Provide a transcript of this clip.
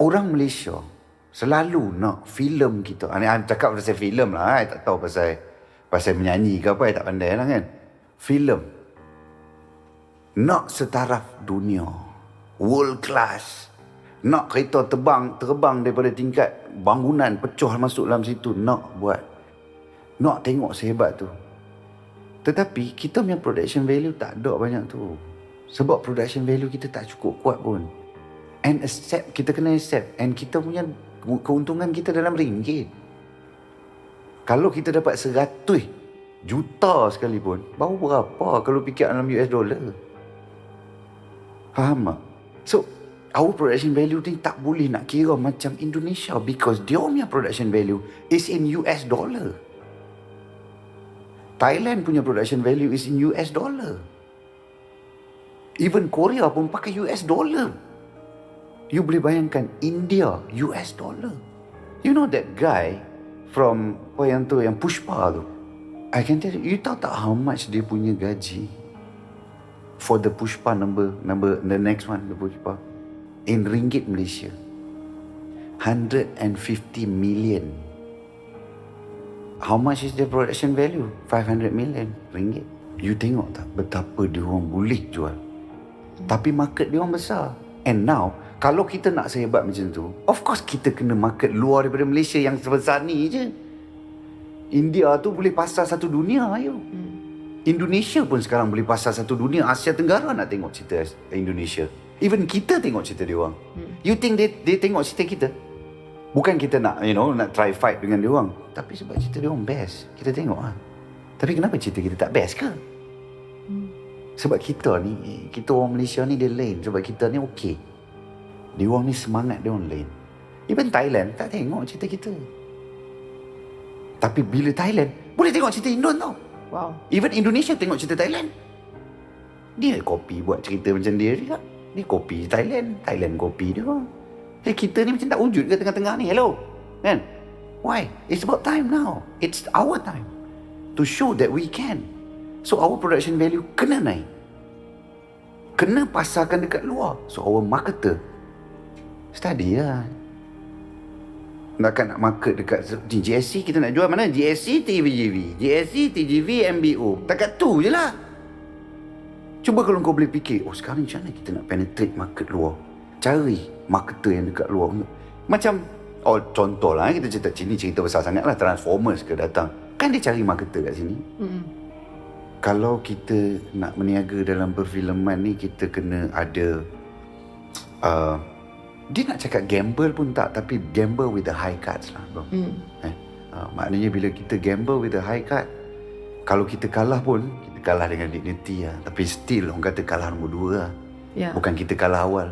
orang Malaysia selalu nak filem kita. Ani ah, cakap pasal filem lah, I tak tahu pasal pasal menyanyi ke apa, I tak pandai lah kan. Filem nak setaraf dunia. World class. Nak kereta terbang, terbang daripada tingkat bangunan pecah masuk dalam situ. Nak buat. Nak tengok sehebat tu. Tetapi kita punya production value tak ada banyak tu. Sebab production value kita tak cukup kuat pun. And accept, kita kena accept. And kita punya keuntungan kita dalam ringgit. Kalau kita dapat seratus juta sekalipun, baru berapa kalau fikir dalam US dollar? Faham tak? So, our production value ni tak boleh nak kira macam Indonesia because dia punya production value is in US dollar. Thailand punya production value is in US dollar. Even Korea pun pakai US dollar. You boleh bayangkan India US dollar. You know that guy from apa yang tu yang Pushpa tu. I can tell you, you tahu tak how much dia punya gaji for the Pushpa number number the next one the Pushpa in ringgit Malaysia? 150 million. How much is the production value? 500 million ringgit. You tengok tak betapa dia orang boleh jual? Tapi market dia orang besar. And now kalau kita nak sehebat macam tu of course kita kena market luar daripada Malaysia yang sebesar ni je. India tu boleh pasar satu dunia ayo. Indonesia pun sekarang boleh pasar satu dunia. Asia Tenggara nak tengok cerita Indonesia. Even kita tengok cerita dia orang. You think they they tengok cerita kita? Bukan kita nak you know nak try fight dengan dia orang. Tapi sebab cerita dia orang best kita tengok ah. Tapi kenapa cerita kita tak best ke? Sebab kita ni kita orang Malaysia ni dia lain. Sebab kita ni okey dia orang ni semangat dia orang lain even Thailand tak tengok cerita kita tapi bila Thailand boleh tengok cerita Indon tau Wow. Even Indonesia tengok cerita Thailand. Dia copy buat cerita macam dia juga. Dia copy Thailand. Thailand copy dia. Jadi kita ni macam tak wujud ke tengah-tengah ni. Hello. Kan? Why? It's about time now. It's our time. To show that we can. So our production value kena naik. Kena pasarkan dekat luar. So our marketer study lah. Nakkan nak market dekat GSC kita nak jual mana? GSC TVGV. GSC TGV MBO. Takat tu je lah. Cuba kalau kau boleh fikir, oh sekarang macam mana kita nak penetrate market luar? Cari marketer yang dekat luar. Macam, oh contoh lah kita cerita sini cerita besar sangat lah. Transformers ke datang. Kan dia cari marketer kat sini. Mm. Kalau kita nak meniaga dalam perfilman ni, kita kena ada uh, dia nak cakap gamble pun tak tapi gamble with the high cards lah bro. Mm. Eh? Uh, maknanya bila kita gamble with the high card kalau kita kalah pun kita kalah dengan dignity lah tapi still orang kata kalah nombor dua lah Yeah. bukan kita kalah awal